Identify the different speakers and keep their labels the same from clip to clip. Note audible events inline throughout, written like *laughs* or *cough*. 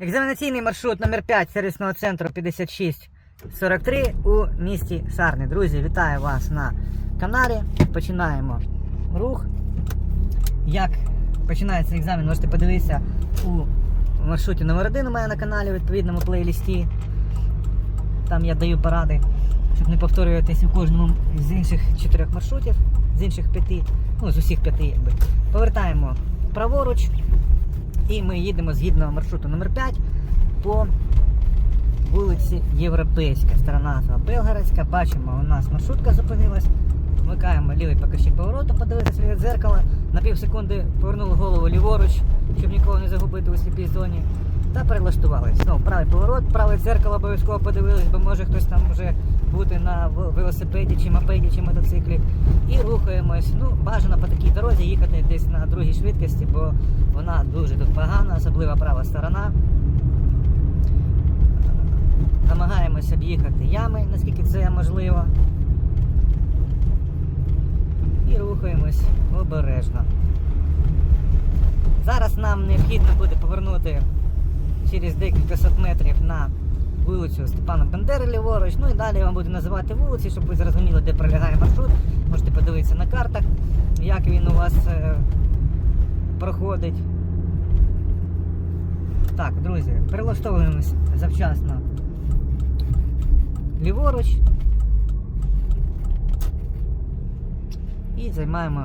Speaker 1: Екзаменаційний маршрут номер 5 сервісного центру 5643 у місті Сарни. Друзі, вітаю вас на каналі. Починаємо рух. Як починається екзамен, можете подивитися у маршруті номер 1 у мене на каналі, у відповідному плейлісті. Там я даю поради, щоб не повторюватись у кожному з інших чотирьох маршрутів, з інших п'яти, ну з усіх п'яти якби. Повертаємо праворуч. І ми їдемо згідно маршруту номер 5 по вулиці Європейська, сторона Белгородська. Бачимо, у нас маршрутка зупинилась. Вмикаємо лівий покажчик повороту, подивитися від дзеркала. На пів секунди повернули голову ліворуч, щоб нікого не загубити у сліпій зоні. Та перелаштувались. Ну, правий поворот, праве дзеркало обов'язково подивились, бо може хтось там вже бути на велосипеді, чи мопеді, чи мотоциклі. І рухаємось. Ну, бажано по такій дорозі їхати десь на другій швидкості, бо вона дуже тут погана, особливо права сторона. Намагаємось об'їхати ями, наскільки це можливо. І рухаємось обережно. Зараз нам необхідно буде повернути через декілька сот метрів на вулицю Степана Бандери ліворуч. Ну і далі я вам буду називати вулиці, щоб ви зрозуміли, де пролягає маршрут. Можете подивитися на картах, як він у вас е, проходить. Так, друзі, перелаштовуємось завчасно ліворуч. І займаємо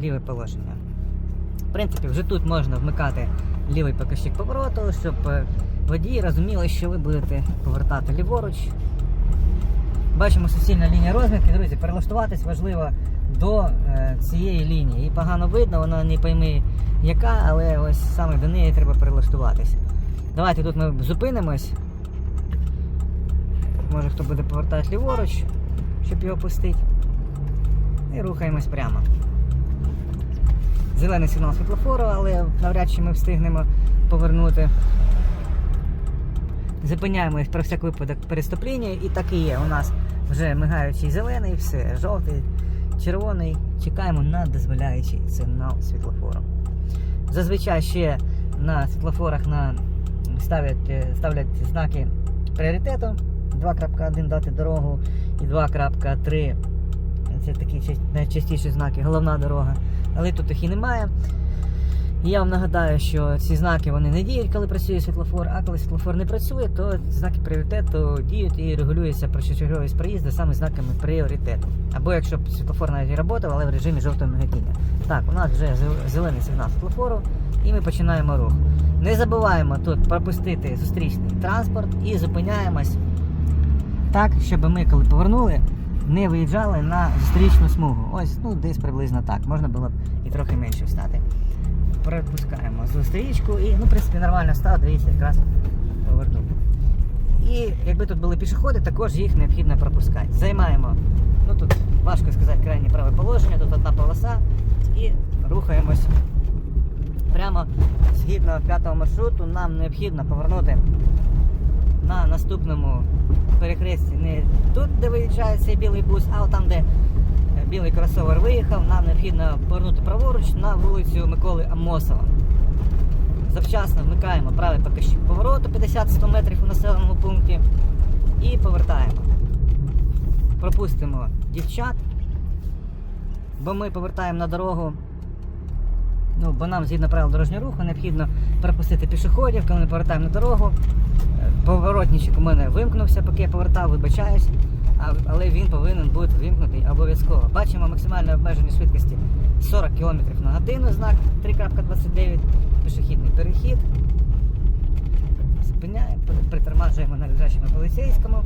Speaker 1: ліве положення. В принципі, вже тут можна вмикати лівий покажчик повороту, щоб е, водії розуміли, що ви будете повертати ліворуч. Бачимо суцільна лінія розмітки, друзі, перелаштуватись важливо до е, цієї лінії. Її погано видно, вона не пойми яка, але ось саме до неї треба перелаштуватись. Давайте тут ми зупинимось. Може хто буде повертати ліворуч, щоб його пустити. І рухаємось прямо. Зелений сигнал світлофору, але навряд чи ми встигнемо повернути. Зупиняємось про всяк випадок переступлення, і так і є. У нас вже мигаючий зелений, все, жовтий, червоний. Чекаємо на дозволяючий сигнал світлофору. Зазвичай ще на світлофорах на... ставлять, е, ставлять знаки пріоритету. 2.1 дати дорогу і 2.3 це такі ча- найчастіші знаки, головна дорога. Але тут їх і немає. І я вам нагадаю, що ці знаки вони не діють, коли працює світлофор, а коли світлофор не працює, то знаки пріоритету діють і регулюється першочерговість проїзду саме знаками пріоритету. Або якщо світлофор навіть працював, але в режимі жовтого миготіння. Так, у нас вже зелений сигнал світлофору, і ми починаємо рух. Не забуваємо тут пропустити зустрічний транспорт і зупиняємось так, щоб ми, коли повернули, не виїжджали на зустрічну смугу. Ось, ну десь приблизно так. Можна було б і трохи менше встати. Пропускаємо зустрічку і, ну, в принципі, нормально став, дивіться, якраз повернув. І якби тут були пішоходи, також їх необхідно пропускати. Займаємо, ну тут важко сказати крайнє праве положення, тут одна полоса і рухаємось прямо згідно п'ятого маршруту. Нам необхідно повернути на наступному перехресті не тут, де виїжджає цей білий бус, а там, де білий кросовер виїхав, нам необхідно повернути праворуч на вулицю Миколи Амосова. Завчасно вмикаємо правий покажчик повороту 50-100 метрів у населеному пункті і повертаємо. Пропустимо дівчат, бо ми повертаємо на дорогу. Ну, бо нам згідно правил дорожнього руху необхідно пропустити пішоходів, коли ми повертаємо на дорогу. Поворотничок у мене вимкнувся, поки я повертав, вибачаюсь, але він повинен бути вимкнутий обов'язково. Бачимо максимальне обмеження швидкості 40 км на годину, знак 3.29, пішохідний перехід. Зупиняємо, при- притормажуємо на лежачому поліцейському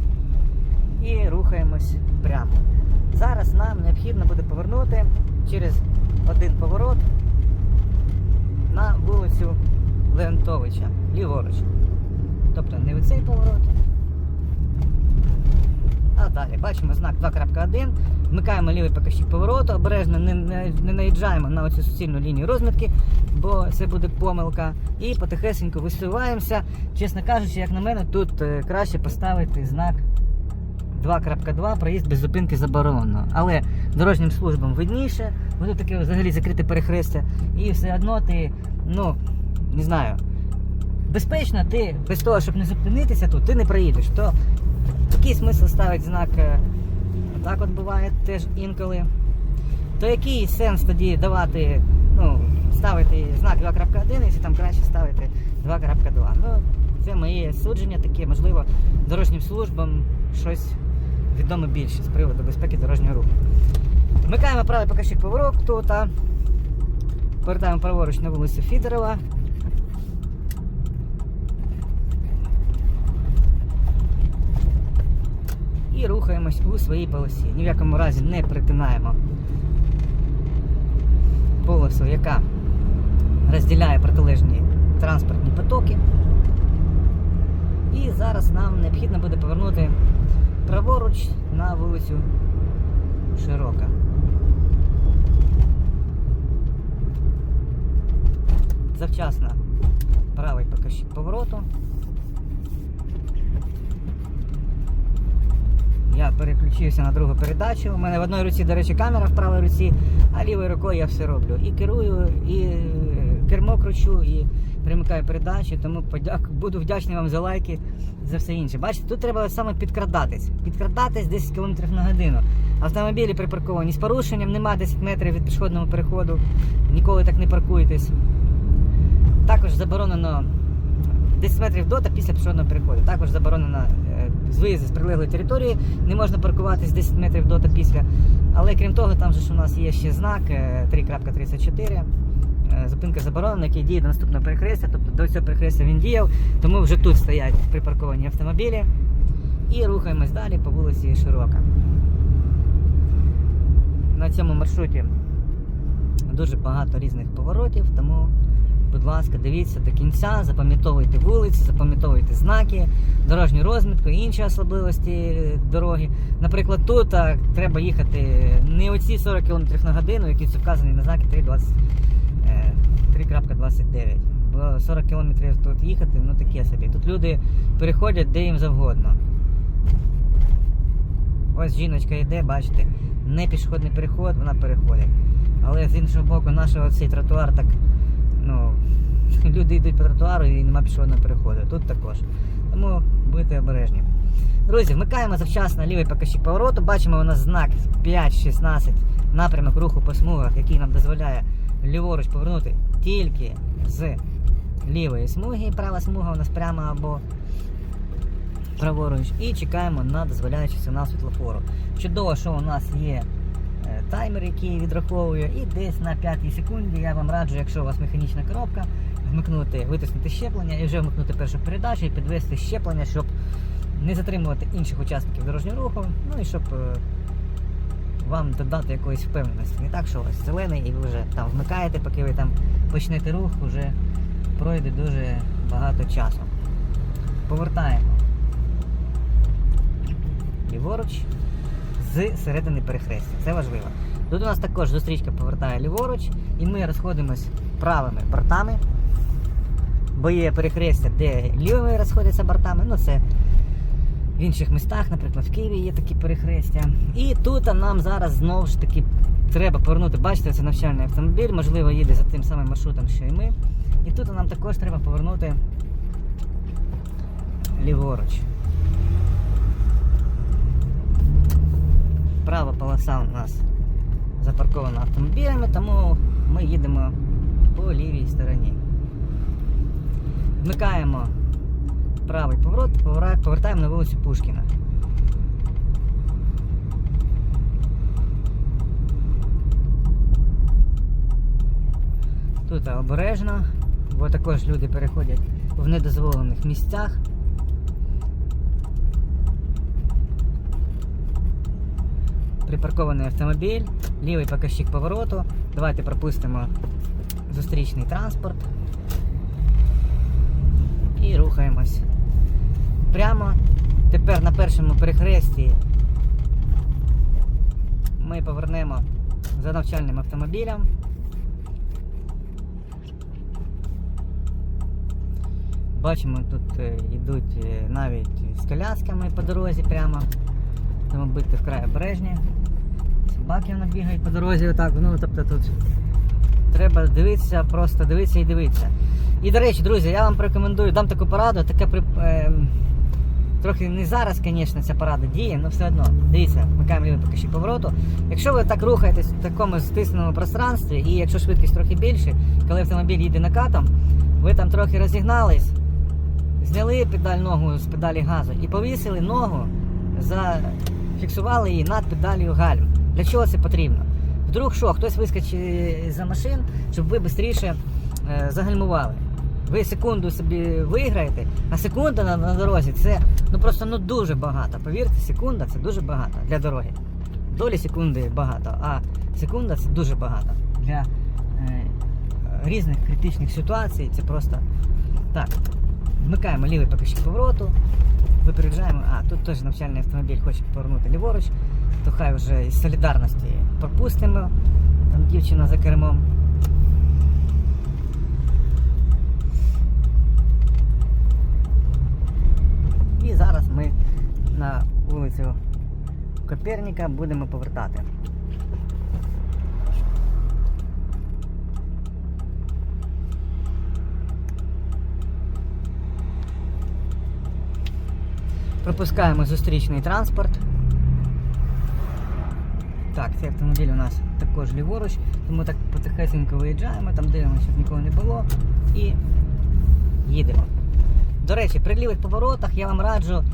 Speaker 1: і рухаємось прямо. Зараз нам необхідно буде повернути через один поворот на вулицю Леонтовича, ліворуч. Тобто не в цей поворот. А далі бачимо знак 2.1. Вмикаємо лівий покажчик повороту, обережно не, не, не наїжджаємо на оцю суцільну лінію розмітки, бо це буде помилка. І потихесенько висуваємося. Чесно кажучи, як на мене, тут е, краще поставити знак 2.2 проїзд без зупинки заборонено. Але дорожнім службам видніше, тут таке взагалі закрите перехрестя. І все одно ти, ну, не знаю, безпечно, ти без того, щоб не зупинитися тут, ти не проїдеш. То який смисл ставити знак е, так от буває теж інколи. То який сенс тоді давати, ну, ставити знак 2.1, якщо там краще ставити 2.2. Ну, це моє судження таке, можливо, дорожнім службам щось відомо більше з приводу безпеки дорожнього руху. Вмикаємо правий покажчик поворот тут. а Повертаємо праворуч на вулицю Фідерова. І рухаємось у своїй полосі. Ні в якому разі не притинаємо полосу, яка розділяє протилежні транспортні потоки. І зараз нам необхідно буде повернути праворуч на вулицю Широка. Завчасно правий покажчик повороту. Я переключився на другу передачу. У мене в одній руці, до речі, камера в правій руці, а лівою рукою я все роблю. І керую, і е, кермо кручу, і примикаю передачі. Тому подяк... буду вдячний вам за лайки за все інше. Бачите, тут треба саме підкрадатись. Підкрадатись 10 км на годину. Автомобілі припарковані з порушенням, нема 10 метрів від пішохідного переходу. Ніколи так не паркуйтесь. Також заборонено 10 метрів до та після пішохідного переходу. Також заборонено е, з виїзду з прилеглої території, не можна паркуватись 10 метрів до та після. Але крім того, там же ж у нас є ще знак е, 3.34. е, Зупинка заборонена, який діє до наступного перехрестя, тобто до цього перехрестя він діяв, тому вже тут стоять припарковані автомобілі. І рухаємось далі по вулиці Широка. На цьому маршруті дуже багато різних поворотів, тому, будь ласка, дивіться до кінця, запам'ятовуйте вулиці, запам'ятовуйте знаки, дорожню розмітку, інші особливості дороги. Наприклад, тут а, треба їхати не оці 40 км на годину, які вказані на знаки 3.20, е, 3.29. Бо 40 км тут їхати, ну таке собі. Тут люди переходять де їм завгодно. Ось жіночка йде, бачите, не пішохідний переход, вона переходить. Але з іншого боку, наш цей тротуар так, ну, *laughs* люди йдуть по тротуару і нема пішохідного переходу. Тут також. Тому будьте обережні. Друзі, вмикаємо завчасно лівий покажчик повороту. Бачимо у нас знак 5-16 напрямок руху по смугах, який нам дозволяє ліворуч повернути тільки з лівої смуги. Права смуга у нас прямо або праворуч. І чекаємо на дозволяючий сигнал світлофору. Чудово, що у нас є таймер, який відраховує, і десь на 5 секунді я вам раджу, якщо у вас механічна коробка, вмикнути, витиснути щеплення і вже вмикнути першу передачу і підвести щеплення, щоб не затримувати інших учасників дорожнього руху, ну і щоб е, вам додати якоїсь впевненості. Не так, що ось зелений і ви вже там вмикаєте, поки ви там почнете рух, вже пройде дуже багато часу. Повертаємо ліворуч з середини перехрестя. Це важливо. Тут у нас також зустрічка повертає ліворуч, і ми розходимось правими бортами. Бо є перехрестя, де лівими розходяться бортами. Ну це в інших містах, наприклад, в Києві є такі перехрестя. І тут нам зараз знову ж таки треба повернути. Бачите, це навчальний автомобіль, можливо, їде за тим самим маршрутом, що і ми. І тут нам також треба повернути ліворуч. Права полоса у нас запаркована автомобілями, тому ми їдемо по лівій стороні. Вмикаємо правий поворот, повертаємо на вулицю Пушкіна. Тут обережно, бо також люди переходять в недозволених місцях. Припаркований автомобіль, лівий показчик повороту. Давайте пропустимо зустрічний транспорт. І рухаємось. Прямо тепер на першому перехресті ми повернемо за навчальним автомобілем. Бачимо, тут е, йдуть е, навіть з колясками по дорозі прямо. Тому будьте вкрай обережні. Собаки воно бігають по дорозі отак, ну тобто тут треба дивитися, просто дивитися і дивитися. І до речі, друзі, я вам порекомендую, дам таку пораду, таке при. Е, трохи не зараз, звісно, ця порада діє, але все одно. Дивіться, вмикаємо лівий покажчик повороту. Якщо ви так рухаєтесь в такому стисненому пространстві, і якщо швидкість трохи більше, коли автомобіль їде накатом, ви там трохи розігнались, зняли педаль ногу з педалі газу і повісили ногу, зафіксували її над педалью гальм. Для чого це потрібно? Вдруг що, хтось вискочить за машин, щоб ви швидше е, загальмували. Ви секунду собі виграєте, а секунда на, на дорозі це ну просто ну дуже багато. Повірте, секунда це дуже багато для дороги. Долі секунди багато, а секунда це дуже багато. Для е, різних критичних ситуацій це просто так. Вмикаємо лівий покажчик повороту, випереджаємо. А, тут теж навчальний автомобіль хоче повернути ліворуч, то хай вже із солідарності пропустимо. Там дівчина за кермом. І зараз ми на вулицю Коперніка будемо повертати. Пропускаємо зустрічний транспорт. Так, цей автомобіль у нас також ліворуч, тому так потихесенько виїжджаємо, там дивимося, щоб нікого не було. І їдемо. До речі, при лівих поворотах я вам раджу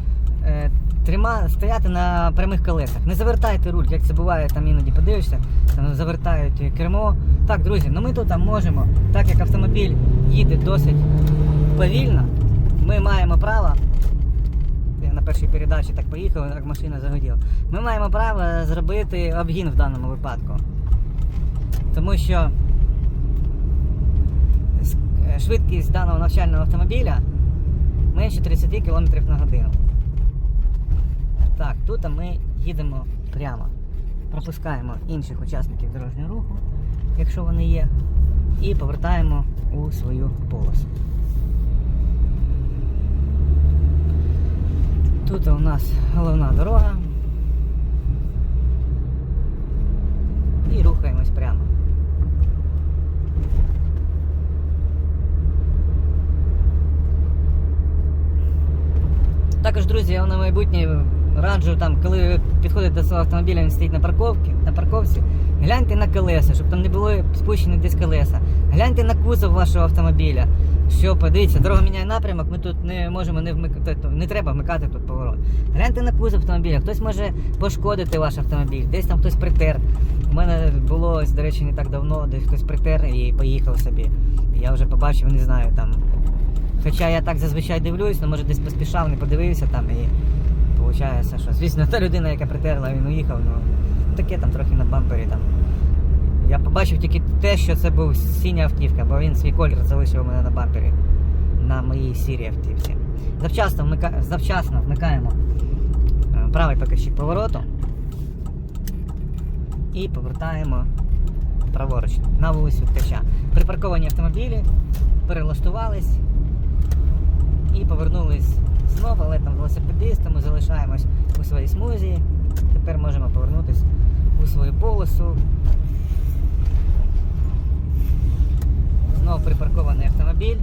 Speaker 1: е, трима, стояти на прямих колесах. Не завертайте руль, як це буває, там іноді подивишся, там завертають кермо. Так, друзі, ну ми тут там можемо, так як автомобіль їде досить повільно, ми маємо право. Першій передачі так поїхав, як машина загоділа. Ми маємо право зробити обгін в даному випадку. Тому що швидкість даного навчального автомобіля менше 30 км на годину. Так, тут ми їдемо прямо. Пропускаємо інших учасників дорожнього руху, якщо вони є, і повертаємо у свою полосу. Тут у нас головна дорога. І рухаємось прямо. Також, друзі, я на майбутнє раджу, там, коли ви підходите до свого автомобіля, він стоїть на парковці, на парковці, гляньте на колеса, щоб там не було спущені десь колеса. Гляньте на кузов вашого автомобіля. Що, подивіться, дорога міняє напрямок, ми тут не можемо не вмикати, не треба вмикати тут поворот. Гляньте на кузов автомобіля, хтось може пошкодити ваш автомобіль, десь там хтось притер. У мене було, до речі, не так давно, десь хтось притер і поїхав собі. Я вже побачив, не знаю, там Хоча я так зазвичай дивлюсь, ну може десь поспішав, не подивився там і виходить, що звісно, та людина, яка притерла, він уїхав, ну таке там трохи на бампері там. Я побачив тільки те, що це був синя автівка, бо він свій колір залишив у мене на бампері на моїй сірій автівці. Завчасно, вмика... Завчасно вмикаємо е, правий покажчик повороту і повертаємо праворуч на вулицю Ткача. Припарковані автомобілі, перелаштувались і повернулись знову, але там велосипедисти, ми залишаємось у своїй смузі. Тепер можемо повернутися у свою полосу. Знову припаркований автомобіль.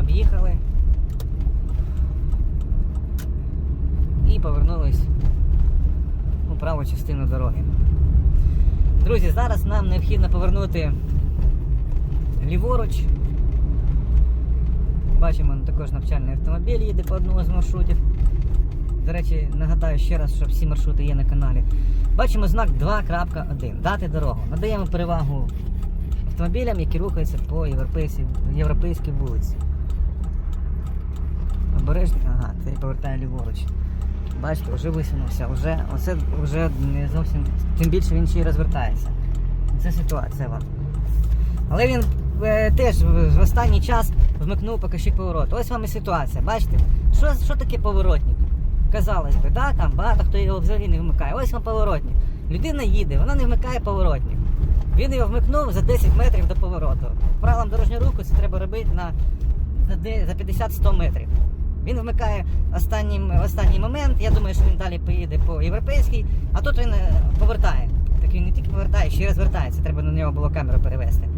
Speaker 1: Об'їхали. І повернулись у праву частину дороги. Друзі, зараз нам необхідно повернути ліворуч. Бачимо також навчальний автомобіль їде по одному з маршрутів. До речі, нагадаю ще раз, що всі маршрути є на каналі. Бачимо знак 2.1. Дати дорогу. Надаємо перевагу автомобілям, які рухаються по європейській, європейській вулиці. Обережно, ага, цей повертає ліворуч. Бачите, вже висунувся, вже, оце вже не зовсім. Тим більше він ще й розвертається. Це ситуація вам. Але він е, теж в, в останній час вмикнув покажчик повороту. Ось вам і ситуація. Бачите, що, що таке поворотник? Казалось би, да, там багато хто його взагалі не вмикає. Ось вам поворотник. Людина їде, вона не вмикає поворотник. Він його вмикнув за 10 метрів до повороту. Правилам дорожнього руху це треба робити на, за 50-100 метрів. Він вмикає останнім, в останній момент. Я думаю, що він далі поїде по європейській, а тут він е, повертає. Так він не тільки повертає, ще й розвертається. Треба на нього було камеру перевести.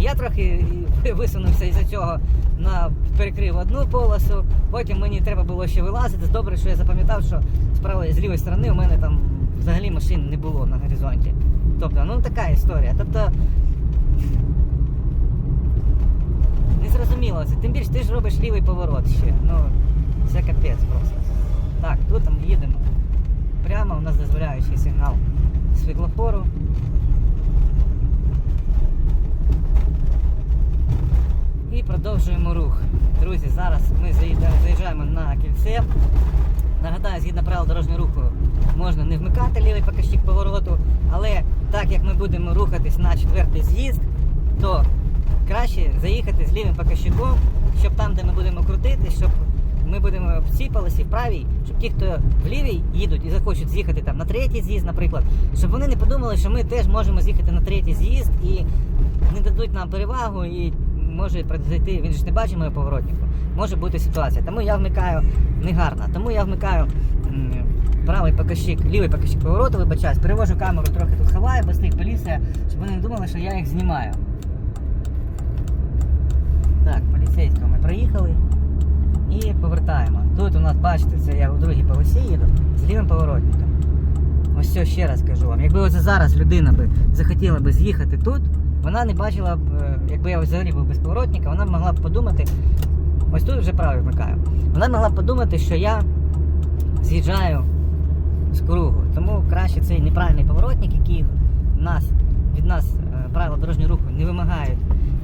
Speaker 1: Я трохи *laughs* висунувся із-за цього на перекрив одну полосу, потім мені треба було ще вилазити. Добре, що я запам'ятав, що з з лівої сторони у мене там взагалі машин не було на горизонті. Тобто, ну така історія. Тобто. Зрозуміло це. Тим більше ти ж робиш лівий поворот ще. Ну, це капець просто. Так, тут там їдемо. Прямо у нас дозволяючий сигнал світлофору. І продовжуємо рух. Друзі, зараз ми заїжджаємо на кільце. Нагадаю, згідно правил дорожнього руху можна не вмикати лівий показчик повороту, але так як ми будемо рухатись на четвертий з'їзд, то краще заїхати з лівим показчиком, щоб там, де ми будемо крутити, щоб ми будемо в цій полосі, в правій, щоб ті, хто в лівій їдуть і захочуть з'їхати там на третій з'їзд, наприклад, щоб вони не подумали, що ми теж можемо з'їхати на третій з'їзд і не дадуть нам перевагу і може произойти, він ж не бачить моєго поворотнику. Може бути ситуація. Тому я вмикаю негарно. Тому я вмикаю правий показчик, лівий показчик повороту, вибачаюсь, перевожу камеру трохи тут ховаю, бо стоїть поліція, щоб вони не думали, що я їх знімаю. Так, поліцейського ми проїхали і повертаємо. Тут у нас, бачите, це я у другій полосі їду з лівим поворотником. Ось все ще раз кажу вам. Якби зараз людина би захотіла би з'їхати тут, вона не бачила б, е, якби я взагалі був без поворотника, вона б могла б подумати, ось тут вже правий вмикаю. Вона могла б подумати, що я з'їжджаю з кругу. Тому краще цей неправильний поворотник, який нас, від нас е, правила дорожнього руху не вимагають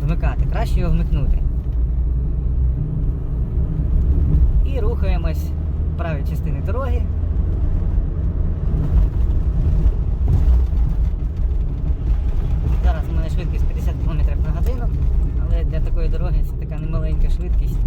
Speaker 1: вмикати, краще його вмикнути. І рухаємось в правій частині дороги. Зараз у мене швидкість 50 км на годину, але для такої дороги це така немаленька швидкість.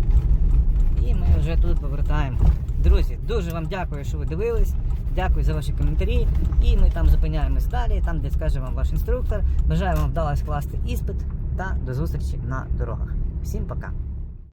Speaker 1: І ми вже тут повертаємо. Друзі, дуже вам дякую, що ви дивились. Дякую за ваші коментарі. І ми там зупиняємось далі, там, де скаже вам ваш інструктор. Бажаю вам вдалося скласти іспит та до зустрічі на дорогах. Всім пока!